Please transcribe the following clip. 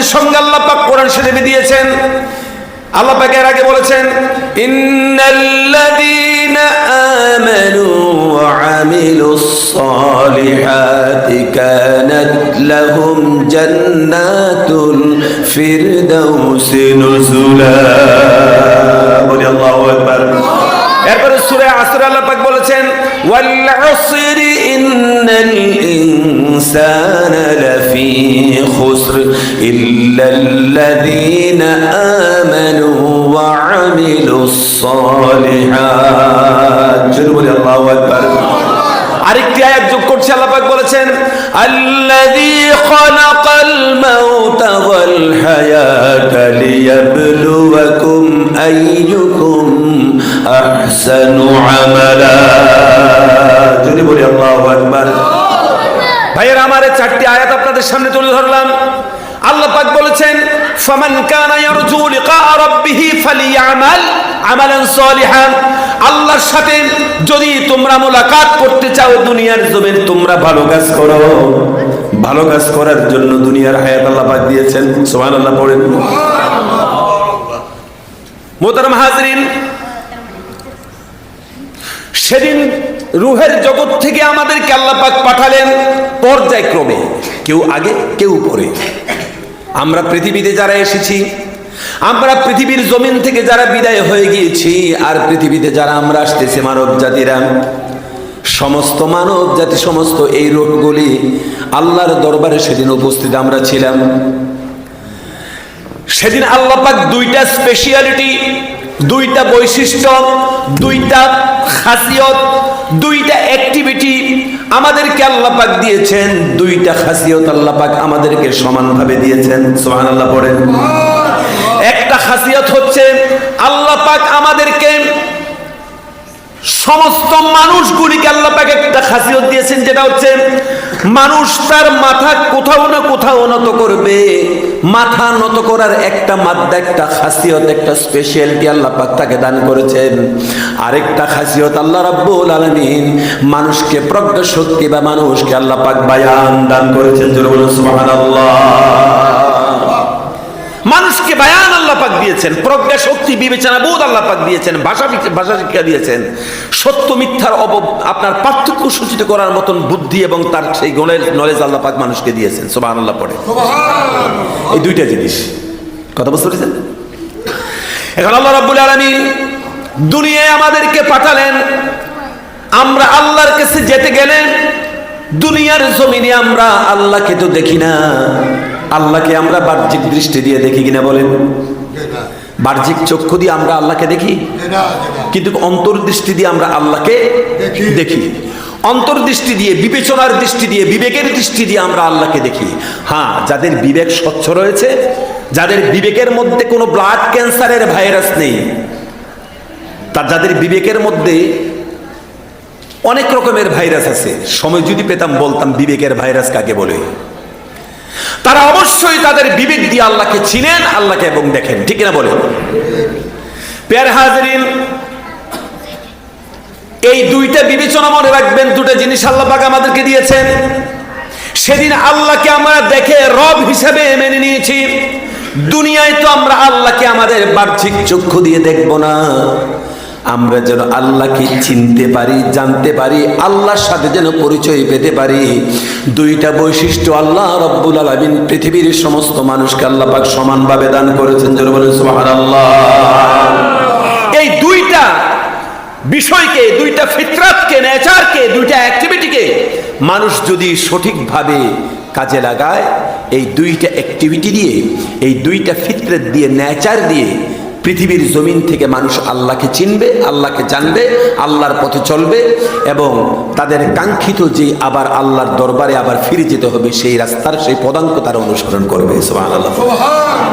মানুষদের সঙ্গে আল্লাহ পাক কোরআন শরীফে দিয়েছেন। আল্লাহ পাক এর আগে বলেছেন, ইন্নাল্লাযীনা আমানু ওয়া আমিলুস সালিহাতি কানাত লাহুম জান্নাতুল ফিরদাউসি নুজুলা। বলি, আল্লাহু আকবার। এরপরে সূরা আসর আল্লাহ পাক বলেছেন ওয়াল আসরি ইন্নাল ইনসানা খুসর ইল্লাল্লাযীনা আমানু ওয়া আমিলুস সালিহাত জোরে বলি, আল্লাহু আকবার। আরেকটি আয়াত যোগ করছে, আল্লাহ পাক বলেছেন, আল্লাযী খালাকাল মাউতা ওয়াল হায়াতা লিয়াবলুয়াকুম আইয়ুকুম আহসানু আমালা. যদি বলি, আল্লাহু আকবার। ভাইয়েরা, আমার চারটি আয়াত আপনাদের সামনে তুলে ধরলাম। পাক বলেছেন, ফামান কানা ইয়ারজু লিকা রাব্বিহি ফালিয়ামাল আমালান সলিহান। আল্লাহর সাথে যদি তোমরা মোলাকাত করতে চাও, দুনিয়ার জমিন তোমরা ভালো কাজ করো। ভালো কাজ করার জন্য দুনিয়ার হায়াত আল্লাহ পাক দিয়েছেন। সুবহানাল্লাহ পড়েন। মোহতারাম হাজরিন, সেদিন রুহের জগৎ থেকে আমাদেরকে আল্লাহ পাক পাঠালেন পর্যায়ক্রমে। কেউ আগে, কেউ পরে। আমরা পৃথিবীতে যারা এসেছি, আমরা পৃথিবীর জমিন থেকে যারা বিদায় হয়ে গিয়েছি, আর পৃথিবীতে যারা আমরা আসতেছি মানব জাতিরা, সমস্ত মানব জাতি, সমস্ত এই রোগগুলি আল্লাহর দরবারে সেদিন উপস্থিত আমরা ছিলাম। সেদিন আল্লাহ পাক দুইটা স্পেশিয়ালিটি দুইটা বৈশিষ্ট্য, দুইটা খাসিয়ত দুইটা অ্যাক্টিভিটি আমাদেরকে আল্লাহ পাক দিয়েছেন, দুইটা খাসিয়ত আল্লাহ পাক আমাদেরকে সমানভাবে দিয়েছেন। সুবহানাল্লাহ পড়েন। একটা খাসিয়ত হচ্ছে, আল্লাহ পাক আমাদেরকে সমস্ত মানুষগুলিকে আল্লাহ পাক একটা খাসিয়ত দিয়েছেন, যেটা হচ্ছে মানুষ তার মাথা কোথাও না কোথাও নত করবে। মাথা নত করার একটা মাদ্দা, একটা খাসিয়ত, একটা স্পেশালিটি আল্লাহ পাক তাকে দান করেছেন। আরেকটা খাসিয়ত আল্লাহ রাব্বুল আলামিন মানুষকে প্রজ্ঞা, শক্তি বা মানুষকে আল্লাহ পাক বায়ান দান করেছেন। সুবহানাল্লাহ। মানুষকে বায়ান আল্লাহ পাক দিয়েছেন প্রজ্ঞা শক্তি বিবেচনা বোধ আল্লাহ পাক দিয়েছেন ভাষা ভাষা শিক্ষা দিয়েছেন। সত্য মিথ্যার অব আপনার পার্থক্য সূচিত করার মতন বুদ্ধি এবং তার সেই গুণের নলেজ আল্লাহ পাক মানুষকে দিয়েছেন সোবাহ আল্লাহ পড়ে এই দুইটা জিনিস। কথা বুঝতে পেরেছেন? এখন আল্লাহ রাব্বুল আলামিন দুনিয়ায় আমাদেরকে পাঠালেন আমরা আল্লাহর কাছে যেতে গেলেন দুনিয়ার জমিনে আমরা আল্লাহকে তো দেখি না। আল্লাহকে আমরা বাহ্যিক দৃষ্টি দিয়ে দেখি কিনা বলেন? বাহ্যিক চক্ষু দিয়ে আমরা আল্লাহকে দেখি? কিন্তু অন্তর্দৃষ্টি দিয়ে আমরা আল্লাহকে দেখি। অন্তর্দৃষ্টি দিয়ে বিবেচনার দৃষ্টি দিয়ে বিবেকের দৃষ্টি দিয়ে আমরা আল্লাহকে দেখি। হ্যাঁ যাদের বিবেক স্বচ্ছ রয়েছে যাদের বিবেকের মধ্যে কোনো ব্লাড ক্যান্সারের ভাইরাস নেই তার যাদের বিবেকের মধ্যে অনেক রকমের ভাইরাস আছে। সময় যদি পেতাম বলতাম বিবেকের ভাইরাস কাকে বলে? তারা অবশ্যই তাদের বিবেক দিয়ে আল্লাহকে চিনেন, আল্লাহকে এবং দেখেন। ঠিক না বলেন? পেয়ার হাজরিন, এই দুইটা বিবেচনা মনে রাখবেন, দুটো জিনিস আল্লাহ পাক আমাদেরকে দিয়েছেন। সেদিন আল্লাহকে আমরা দেখে রব হিসেবে মেনে নিয়েছি। দুনিয়ায় তো আমরা আল্লাহকে আমাদের বাহ্যিক চক্ষু দিয়ে দেখব না। আমরা যেন আল্লাহকে চিনতে পারি, জানতে পারি, আল্লাহর সাথে যেন পরিচয় পেতে পারি। দুইটা বৈশিষ্ট্য আল্লাহ রব্বুল আলামিন পৃথিবীর সমস্ত মানুষকে আল্লাহ পাক সমানভাবে দান করেছেন যেন বলেন সুবহানাল্লাহ। এই দুইটা বিষয়কে, দুইটা ফিতরাতকে, নেচারকে, দুইটা অ্যাক্টিভিটিকে মানুষ যদি সঠিকভাবে কাজে লাগায়, এই দুইটা অ্যাক্টিভিটি দিয়ে, এই দুইটা ফিতরত দিয়ে, নেচার দিয়ে পৃথিবীর জমিন থেকে মানুষ আল্লাহকে চিনবে, আল্লাহকে জানবে, আল্লাহর পথে চলবে এবং তাদের কাঙ্ক্ষিত যে আবার আল্লাহর দরবারে আবার ফিরে যেতে হবে, সেই রাস্তার, সেই পদাঙ্ক তারা অনুসরণ করবে। সোহান সুবহান